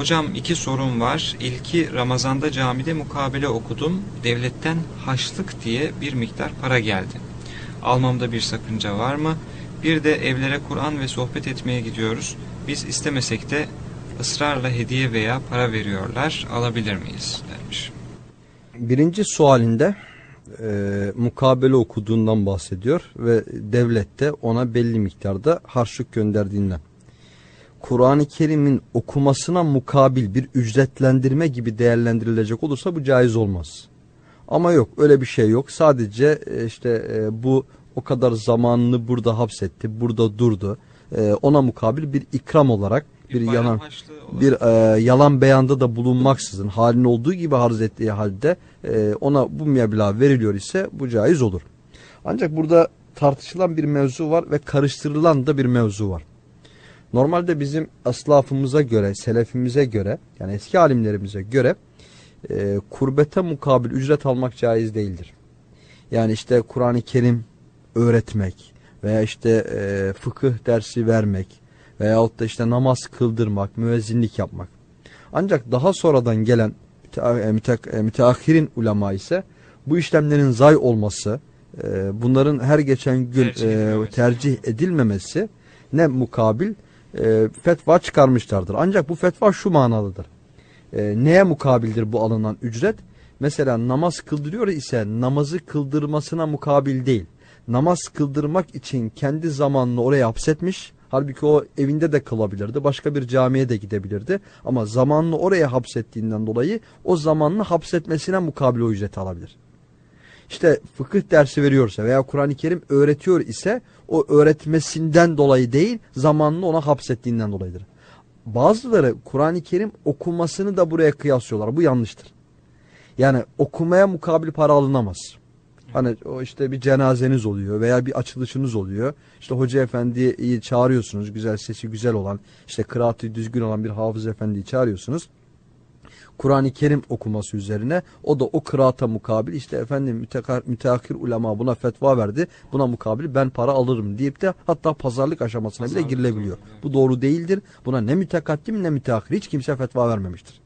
Hocam iki sorum var. İlki Ramazan'da camide mukabele okudum. Devletten haçlık diye bir miktar para geldi. Almamda bir sakınca var mı? Bir de evlere Kur'an ve sohbet etmeye gidiyoruz. Biz istemesek de ısrarla hediye veya para veriyorlar. Alabilir miyiz? demiş. Birinci sualinde e, mukabele okuduğundan bahsediyor ve devlette ona belli miktarda harçlık gönderdiğinden. Kur'an-ı Kerim'in okumasına mukabil bir ücretlendirme gibi değerlendirilecek olursa bu caiz olmaz. Ama yok öyle bir şey yok. Sadece e, işte e, bu o kadar zamanını burada hapsetti, burada durdu. E, ona mukabil bir ikram olarak bir, bayram yalan bir e, yalan beyanda da bulunmaksızın halin olduğu gibi arz ettiği halde e, ona bu meblağ veriliyor ise bu caiz olur. Ancak burada tartışılan bir mevzu var ve karıştırılan da bir mevzu var. Normalde bizim aslafımıza göre, selefimize göre yani eski alimlerimize göre e, kurbete mukabil ücret almak caiz değildir. Yani işte Kur'an-ı Kerim öğretmek veya işte e, fıkıh dersi vermek veyahut da işte namaz kıldırmak, müezzinlik yapmak. Ancak daha sonradan gelen e, e, müteahhirin ulema ise bu işlemlerin zay olması, e, bunların her geçen gün Tercih e, tercih edilmemesi ne mukabil e, fetva çıkarmışlardır. Ancak bu fetva şu manalıdır. E, neye mukabildir bu alınan ücret? Mesela namaz kıldırıyor ise namazı kıldırmasına mukabil değil. Namaz kıldırmak için kendi zamanını oraya hapsetmiş. Halbuki o evinde de kılabilirdi. Başka bir camiye de gidebilirdi. Ama zamanını oraya hapsettiğinden dolayı o zamanını hapsetmesine mukabil o ücreti alabilir. İşte fıkıh dersi veriyorsa veya Kur'an-ı Kerim öğretiyor ise o öğretmesinden dolayı değil zamanını ona hapsettiğinden dolayıdır. Bazıları Kur'an-ı Kerim okumasını da buraya kıyaslıyorlar. Bu yanlıştır. Yani okumaya mukabil para alınamaz. Hani o işte bir cenazeniz oluyor veya bir açılışınız oluyor. İşte hoca efendiyi çağırıyorsunuz. Güzel sesi güzel olan, işte kıraatı düzgün olan bir hafız efendiyi çağırıyorsunuz. Kur'an-ı Kerim okuması üzerine o da o kıraata mukabil işte efendim mütekar- müteahhir ulema buna fetva verdi. Buna mukabil ben para alırım deyip de hatta pazarlık aşamasına bile Pazarlık girilebiliyor. doğru, evet. Bu doğru değildir. Buna ne mütekaddim ne müteahhir hiç kimse fetva vermemiştir.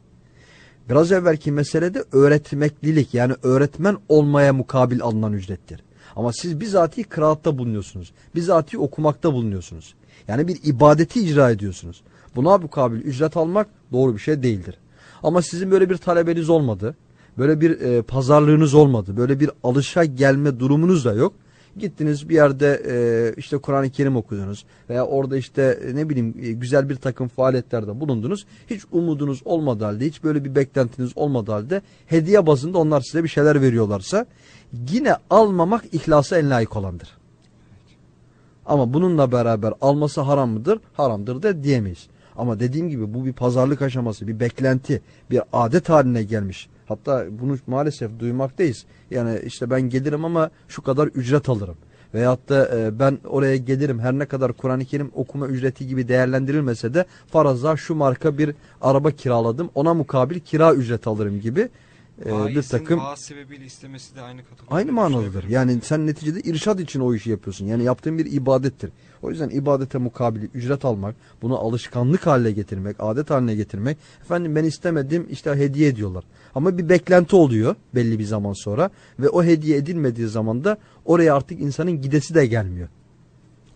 Biraz evvelki meselede öğretmeklilik yani öğretmen olmaya mukabil alınan ücrettir. Ama siz bizatihi kıraatta bulunuyorsunuz. Bizatihi okumakta bulunuyorsunuz. Yani bir ibadeti icra ediyorsunuz. Buna mukabil ücret almak doğru bir şey değildir. Ama sizin böyle bir talebeniz olmadı. Böyle bir e, pazarlığınız olmadı. Böyle bir alışa gelme durumunuz da yok. Gittiniz bir yerde e, işte Kur'an-ı Kerim okudunuz veya orada işte e, ne bileyim e, güzel bir takım faaliyetlerde bulundunuz. Hiç umudunuz olmadığı halde, hiç böyle bir beklentiniz olmadığı halde hediye bazında onlar size bir şeyler veriyorlarsa yine almamak ihlasa en layık olandır. Ama bununla beraber alması haram mıdır? Haramdır da diyemeyiz. Ama dediğim gibi bu bir pazarlık aşaması, bir beklenti, bir adet haline gelmiş. Hatta bunu maalesef duymaktayız. Yani işte ben gelirim ama şu kadar ücret alırım. Veyahut da e, ben oraya gelirim her ne kadar Kur'an-ı Kerim okuma ücreti gibi değerlendirilmese de farazla şu marka bir araba kiraladım ona mukabil kira ücreti alırım gibi e, bir takım vaaz sebebiyle istemesi de aynı kategoride. Aynı manalıdır. Yani sen neticede irşad için o işi yapıyorsun. Yani yaptığın bir ibadettir. O yüzden ibadete mukabil ücret almak, bunu alışkanlık haline getirmek, adet haline getirmek. Efendim ben istemedim işte hediye ediyorlar. Ama bir beklenti oluyor belli bir zaman sonra ve o hediye edilmediği zaman da oraya artık insanın gidesi de gelmiyor.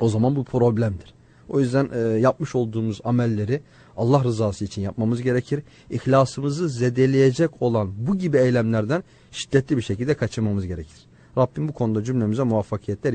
O zaman bu problemdir. O yüzden e, yapmış olduğumuz amelleri Allah rızası için yapmamız gerekir. İhlasımızı zedeleyecek olan bu gibi eylemlerden şiddetli bir şekilde kaçınmamız gerekir. Rabbim bu konuda cümlemize muvaffakiyetler